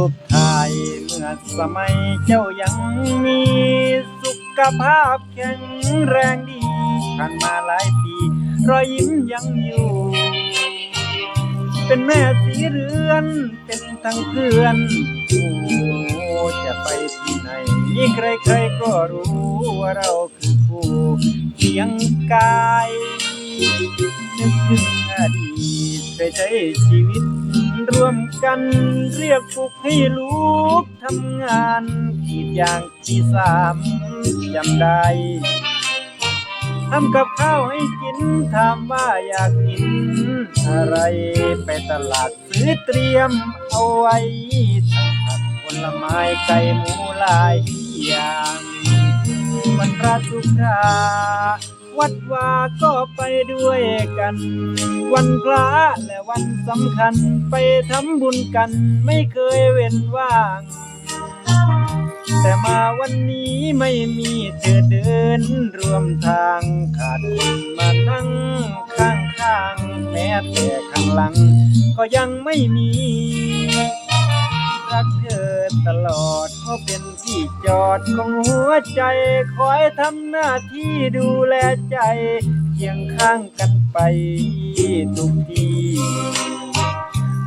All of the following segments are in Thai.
ูปถ่ายเมื่อสมัยเจ้ายังมีสุขภาพแข็งแรงดีผ่านมาหลายปี รอยยิ้มยังอยู่ เป็นแม่สีเรือน เป็นทั้งเพื่อนโอ้จะไปที่ไหนใครๆก็รู้ว่าเราคือผู้เคียงกายนึกถึงอดีตใช้ชีวิต ร่วมกันเรียกปุกให้ลูกทำงานขีดอย่างที่สามจำได้ทำกับข้าวให้กิน ถามว่าอยากกิน อะไรไปตลาดซื้อเตรียมเอาไว้ทั้งผักผลไม้ไก่หมูหลายอย่างวันพระสุกขา วัดวาก็ไปด้วยกัน วันพระและวันสำคัญไปทำบุญกันไม่เคยเว้นว่าง แต่มาวันนี้ไม่มีเธอเดินร่วมทางขาดคนมานั่งข้างข้างๆแม้แต่ข้างหลัง ก็ยังไม่มี รักเธอตลอด เพราะเป็นที่จอดของหัวใจ คอยทำหน้าที่ดูแลใจ เคียงข้างกันไปทุกที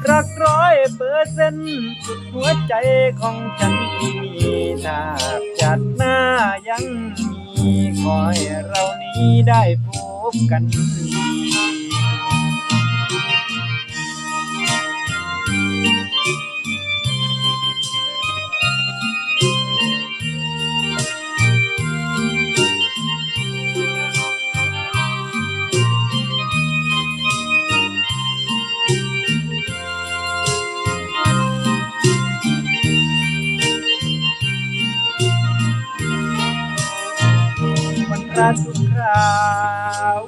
รักร้อยเปอร์เซ็นต์สุดหัวใจของฉันที่มีถ้าจัดหน้ายังมี ขอให้เรานี้ได้พบกัน วันพระสุขรา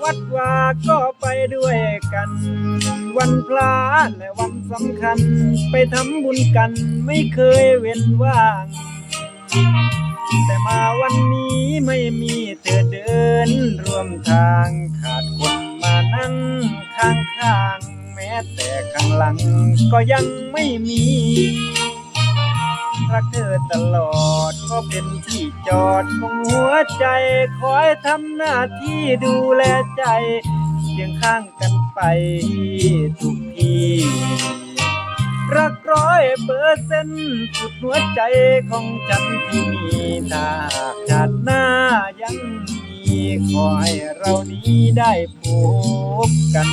วัดวาก็ไปด้วยกัน วันพระและวันสำคัญ ไปทำบุญกันไม่เคยเว้นว่าง แต่มาวันนี้ไม่มีเธอเดินร่วมทางขาดคนมานั่งข้างๆแม้แต่ข้างหลังก็ยังไม่มี รักเธอตลอด ก็เป็นที่จอดของหัวใจ คอยทำหน้าที่ดูแลใจเคียงข้างกันไปทุกทีรักร้อยเปอร์เซ็นต์สุดหัวใจของฉันที่มีถ้าหากชาติหน้ายังมีขอให้เรานี้ได้พบกัน